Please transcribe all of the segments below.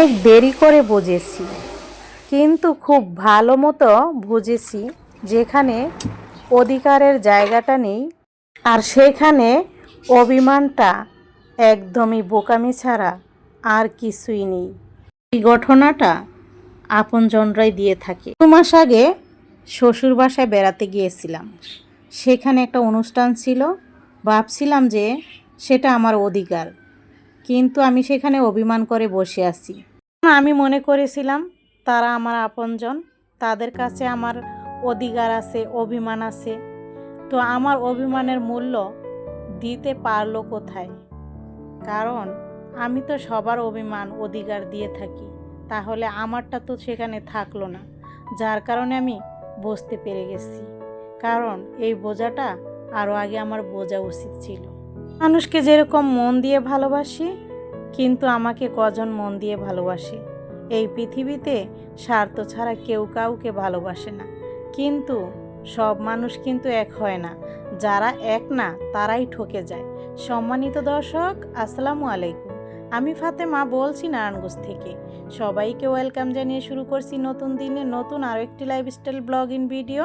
অনেক দেরি করে বুঝেছি, কিন্তু খুব ভালো মতো বুঝেছি যেখানে অধিকারের জায়গাটা নেই আর সেখানে অভিমানটা একদমই বোকামি ছাড়া আর কিছুই নেই। এই ঘটনাটা আপনজনরাই দিয়ে থাকে। দু মাস আগে শ্বশুর বাসায় বেড়াতে গিয়েছিলাম। সেখানে একটা অনুষ্ঠান ছিল। ভাবছিলাম যে সেটা আমার অধিকার, কিন্তু আমি সেখানে অভিমান করে বসে আছি। আমি মনে করেছিলাম তারা আমার আপনজন, তাদের কাছে আমার অধিকার আছে, অভিমান আছে। তো আমার অভিমানের মূল্য দিতে পারল কোথায়? কারণ আমি তো সবার অভিমান, অধিকার দিয়ে থাকি। তাহলে আমারটা তো সেখানে থাকল না, যার কারণে আমি বুঝতে পেরে গেছি। কারণ এই বোঝাটা আরও আগে আমার বোঝা উচিত ছিল। মানুষকে যেরকম মন দিয়ে ভালোবাসি কিন্তু আমাকে কজন মন দিয়ে ভালোবাসে? এই পৃথিবীতে স্বার্থ ছাড়া কেউ কাউকে ভালোবাসে না। কিন্তু সব মানুষ কিন্তু এক হয় না। যারা এক না, তারাই ঠকে যায়। সম্মানিত দর্শক, আসসালামু আলাইকুম। আমি ফাতেমা বলছি নারায়ণগঞ্জ থেকে। সবাইকে ওয়েলকাম জানিয়ে শুরু করছি নতুন দিনে নতুন আরও একটি লাইফস্টাইল ব্লগ ইন ভিডিও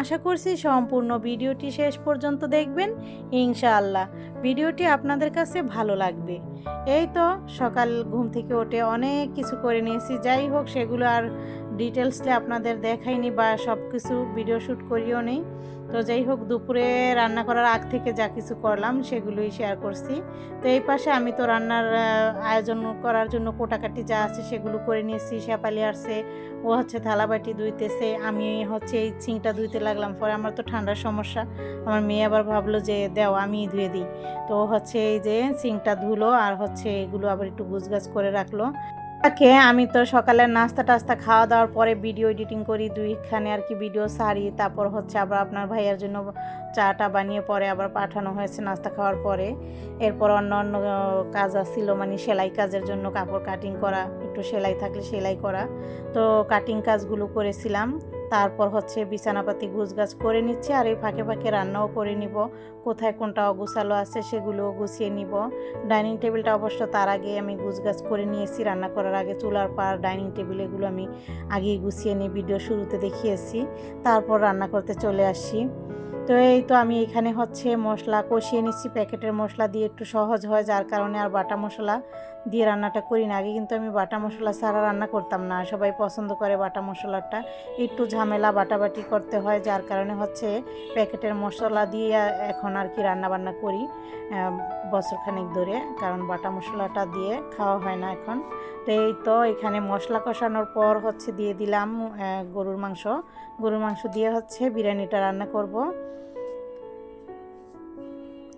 আশা করছি সম্পূর্ণ ভিডিওটি শেষ পর্যন্ত দেখবেন, ইনশাআল্লাহ। ভিডিওটি আপনাদের কাছে ভালো লাগবে। এই তো সকাল ঘুম থেকে ওঠে অনেক কিছু করে নিয়েছি, যাই হোক সেগুলো আর ডিটেলসে আপনাদের দেখাইনি বা সব কিছু ভিডিও শ্যুট করিও নেই তো যাই হোক, দুপুরে রান্না করার আগ থেকে যা কিছু করলাম সেগুলোই শেয়ার করছি। তো এই পাশে আমি তো রান্নার আয়োজন করার জন্য কোটাকাটি যা আছে সেগুলো করে নিয়েছি। শেপালি আসছে ও হচ্ছে থালাবাটি ধুইতেছে, আমি হচ্ছে এই ছিংটা ধুইতে লাগলাম। পরে আমার তো ঠান্ডার সমস্যা, আমার মেয়ে আবার ভাবলো যে দেও, আমি ধুয়ে দিই। তো হচ্ছে এই যে সিংটা ধুলো আর হচ্ছে এগুলো আবার একটু গুছগাছ করে রাখল। তাকে আমি তো সকালে নাস্তা টাস্তা খাওয়া দাওয়ার পরে ভিডিও এডিটিং করি, দুইখানে আর কি ভিডিও সারি, তারপর হচ্ছে আবার আপনার ভাইয়ের জন্য চাটা বানিয়ে পরে আবার পাঠানো হয়েছে নাস্তা খাওয়ার পরে। এরপর অন্য অন্য কাজ আসছিল মানে সেলাই কাজের জন্য কাপড় কাটিং করা, একটু সেলাই থাকলে সেলাই করা। তো কাটিং কাজগুলো করেছিলাম। তারপর হচ্ছে বিছানাপাতি গুছগাছ করে নিচ্ছি আর এই ফাঁকে ফাঁকে রান্নাও করে নিব। কোথায় কোনটা অগুছালো আছে সেগুলোও গুছিয়ে নিব। ডাইনিং টেবিলটা অবশ্য তার আগে আমি গুছগাছ করে নিয়েছি, রান্না করার আগে চুলার পার ডাইনিং টেবিল এগুলো আমি আগেই গুছিয়ে নিই ভিডিও শুরুতে দেখিয়েছি। তারপর রান্না করতে চলে আসি। তো এই তো আমি এখানে হচ্ছে মশলা কষিয়ে নিচ্ছি। প্যাকেটের মশলা দিয়ে একটু সহজ হয়, যার কারণে আর বাটা মশলা দিয়ে রান্নাটা করি না। আগে কিন্তু আমি বাটা মশলা ছাড়া রান্না করতাম না। সবাই পছন্দ করে বাটা মশলাটা। একটু ঝামেলা বাটাবাটি করতে হয়, যার কারণে হচ্ছে প্যাকেটের মশলা দিয়ে এখন আর কি রান্না বান্না করি বছরখানেক ধরে। কারণ বাটা মশলাটা দিয়ে খাওয়া হয় না এখন। তো এই তো এখানে মশলা কষানোর পর হচ্ছে দিয়ে দিলাম গরুর মাংস। গরুর মাংস দিয়ে হচ্ছে বিরিয়ানিটা রান্না করব।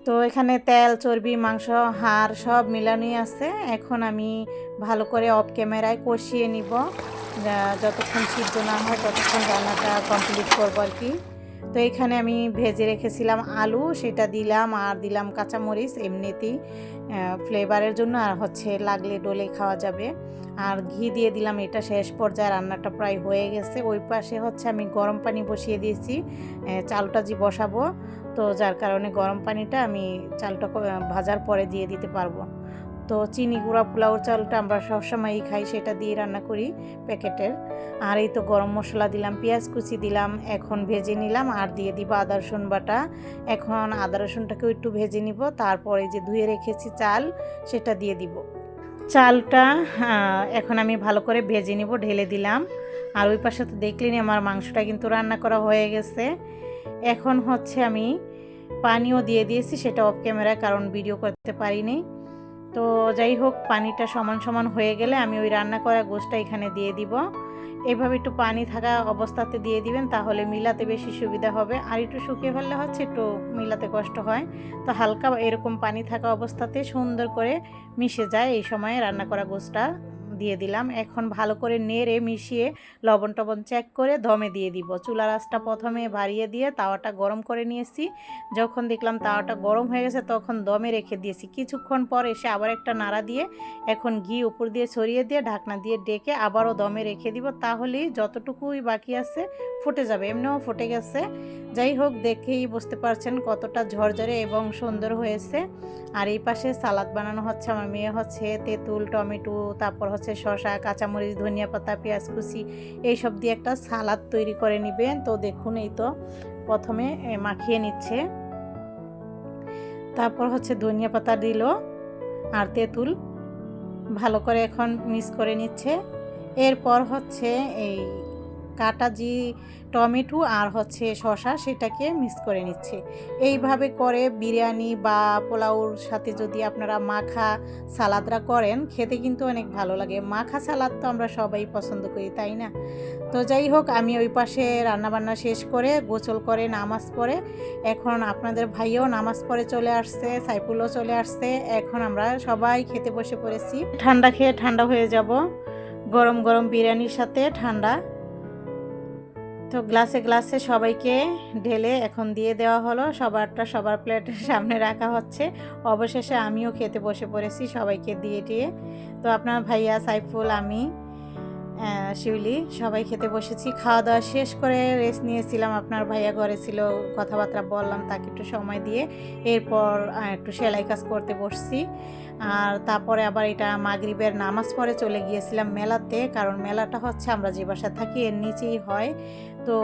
তো এখানে তেল, চর্বি, মাংস, হাড় সব মিলানোই আছে। এখন আমি ভালো করে অফ ক্যামেরায় কষিয়ে নিব। যতক্ষণ সিদ্ধ না হয় ততক্ষণ রান্নাটা কমপ্লিট করব আর কি। তো এখানে আমি ভেজে রেখেছিলাম আলু, সেটা দিলাম আর দিলাম কাঁচামরিচ এমনিতেই ফ্লেভারের জন্য আর হচ্ছে লাগলে ডলে খাওয়া যাবে। আর ঘি দিয়ে দিলাম, এটা শেষ পর্যায়ে রান্নাটা প্রায় হয়ে গেছে। ওই পাশে হচ্ছে আমি গরম পানি বসিয়ে দিয়েছি চালটা যে বসাবো, তো যার কারণে গরম পানিটা আমি চালটা ভাজার পরে দিয়ে দিতে পারব। তো চিনি গুঁড়া পোলাও চালটা আমরা সবসময়ই খাই, সেটা দিয়ে রান্না করি প্যাকেটের। আর এই তো গরম মশলা দিলাম, পেঁয়াজ কুচি দিলাম, এখন ভেজে নিলাম আর দিয়ে দিব আদা রসুন বাটা। এখন আদা রসুনটাকেও একটু ভেজে নিব, তারপরে যে ধুয়ে রেখেছি চাল, সেটা দিয়ে দিব। চালটা এখন আমি ভালো করে ভেজে নিব, ঢেলে দিলাম। আর ওই পাশে তো দেখলেনি আমার মাংসটা কিন্তু রান্না করা হয়ে গেছে। এখন হচ্ছে আমি পানিও দিয়ে দিয়েছি, সেটা অফ ক্যামেরায় কারণ ভিডিও করতে পারিনি। তো যাই হোক, পানিটা সমান সমান হয়ে গেলে আমি ওই রান্না করা গোষ্ঠটা এখানে দিয়ে দিব। এভাবে একটু পানি থাকা অবস্থাতে দিয়ে দিবেন, তাহলে মিলাতে বেশি সুবিধা হবে। আর একটু শুকিয়ে ফেললে হচ্ছে একটু মিলাতে কষ্ট হয়। তো হালকা এরকম পানি থাকা অবস্থাতে সুন্দর করে মিশে যায় এই সময়ে রান্না করা গোষ্ঠটা দিয়ে দিলাম। এখন ভালো করে নেড়ে মিশিয়ে লবণ টবণ চেক করে দমে দিয়ে দিব। চুলা রাসটা প্রথমে বাড়িয়ে দিয়ে তাওয়াটা গরম করে নিয়েছি। যখন দেখলাম তাওয়াটা গরম হয়ে গেছে, তখন দমে রেখে দিয়েছি। কিছুক্ষণ পর এসে আবার একটা নাড়া দিয়ে এখন ঘি উপর দিয়ে ছড়িয়ে দিয়ে ঢাকনা দিয়ে ডেকে আবারও দমে রেখে দিব। তাহলেই যতটুকুই বাকি আছে ফুটে যাবে। এমনিও ফুটে গেছে। যাই হোক, দেখেই বুঝতে পারছেন কতটা ঝরঝরে এবং সুন্দর হয়েছে। আর এই পাশে সালাদ বানানো হচ্ছে। আমার মেয়ে হচ্ছে তেঁতুল, টমেটো, তারপর হচ্ছে হচ্ছে শশা কাঁচামরিচ, ধনিয়া পাতা, পেঁয়াজ কুচি, এইসব দিয়ে একটা সালাদ তৈরি করে নেবেন। তো দেখুন, এই তো প্রথমে মাখিয়ে নিচ্ছে। তারপর হচ্ছে ধনিয়া পাতা দিল আর তেঁতুল ভালো করে এখন মিক্স করে নিচ্ছে। এরপর হচ্ছে এই কাটা জি টমেটো আর হচ্ছে শসা সেটাকে মিক্স করে নিচ্ছে। এইভাবে করে বিরিয়ানি বা পোলাওর সাথে যদি আপনারা মাখা সালাদরা করেন, খেতে কিন্তু অনেক ভালো লাগে। মাখা সালাদ তো আমরা সবাই পছন্দ করি, তাই না? তো যাই হোক, আমি ওই পাশে রান্নাবান্না শেষ করে গোসল করে নামাজ পড়ে, এখন আপনাদের ভাইও নামাজ পড়ে চলে আসছে, সাইফুলও চলে আসছে, এখন আমরা সবাই খেতে বসে পড়েছি। ঠান্ডা খেয়ে ঠান্ডা হয়ে যাব। গরম গরম বিরিয়ানির সাথে ঠান্ডা। তো গ্লাসে গ্লাসে সবাইকে ঢেলে এখন দিয়ে দেওয়া হলো। সবারটা সবার প্লেটের সামনে রাখা হচ্ছে। অবশেষে আমিও খেতে বসে পড়েছি সবাইকে দিয়ে টিয়ে। তো আপনার ভাইয়া সাইফুল, আমি শিউলি, সবাই খেতে বসেছি। খাওয়া দাওয়া শেষ করে রেস্ট নিয়েছিলাম। আপনার ভাইয়া ঘরে ছিল, কথাবার্তা বললাম তাকে একটু সময় দিয়ে। এরপর একটু সেলাই কাজ করতে বসছি। আর তারপরে আবার এটা মাগরিবের নামাজ পড়ে চলে গিয়েছিলাম মেলাতে। কারণ মেলাটা হচ্ছে আমরা যে বাসায় থাকি, এর নিচেই হয়। তো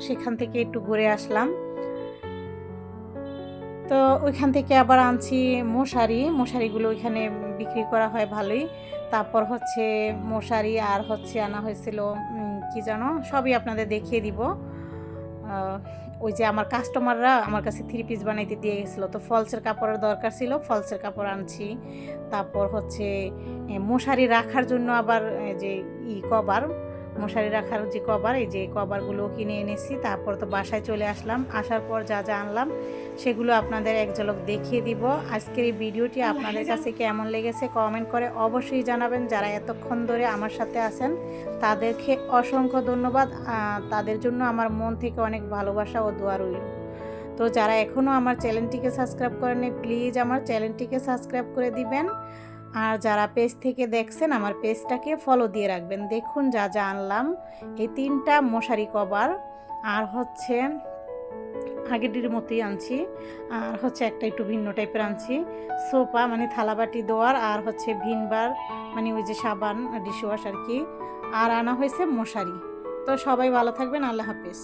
সেখান থেকে একটু ঘুরে আসলাম। তো ওইখান থেকে আবার আনছি মশারি। মশারিগুলো ওইখানে বিক্রি করা হয় ভালোই। তারপর হচ্ছে মশারি আর হচ্ছে আনা হয়েছিল কি জানো সবই আপনাদের দেখিয়ে দিব। ওই যে আমার কাস্টমাররা আমার কাছে থ্রি পিস বানাইতে দিয়ে গেছিল। তো ফলসের কাপড়ের দরকার ছিল, ফলসের কাপড় আনছি। তারপর হচ্ছে মশারি রাখার জন্য আবার যে ই কভার মশারি রাখার যে কভার এই যে কভারগুলো কিনে এনেছি তারপর তো বাসায় চলে আসলাম। আসার পর যা যা আনলাম সেগুলো আপনাদের এক ঝলক দেখিয়ে দিব। আজকের এই ভিডিওটি আপনাদের কাছে কেমন লেগেছে কমেন্ট করে অবশ্যই জানাবেন। যারা এতক্ষণ ধরে আমার সাথে আছেন তাদেরকে অসংখ্য ধন্যবাদ। তাদের জন্য আমার মন থেকে অনেক ভালোবাসা ও দোয়া রইল। তো যারা এখনও আমার চ্যানেলটিকে সাবস্ক্রাইব করেনি প্লিজ আমার চ্যানেলটিকে সাবস্ক্রাইব করে দিবেন। আর যারা পেজ থেকে দেখছেন, আমার পেজটাকে ফলো দিয়ে রাখবেন। দেখুন যা যা আনলাম। এই তিনটা মশারি কভার, আর হচ্ছে আগেরটির মতোই আনছি। আর হচ্ছে একটা একটু ভিন্ন টাইপের আনছি। সোফা মানে থালাবাটি দোয়ার আর হচ্ছে ভিনবার মানে ওই যে সাবান ডিশওয়াশ আর কি। আর আনা হয়েছে মশারি। তো সবাই ভালো থাকবেন, আল্লাহ হাফেজ।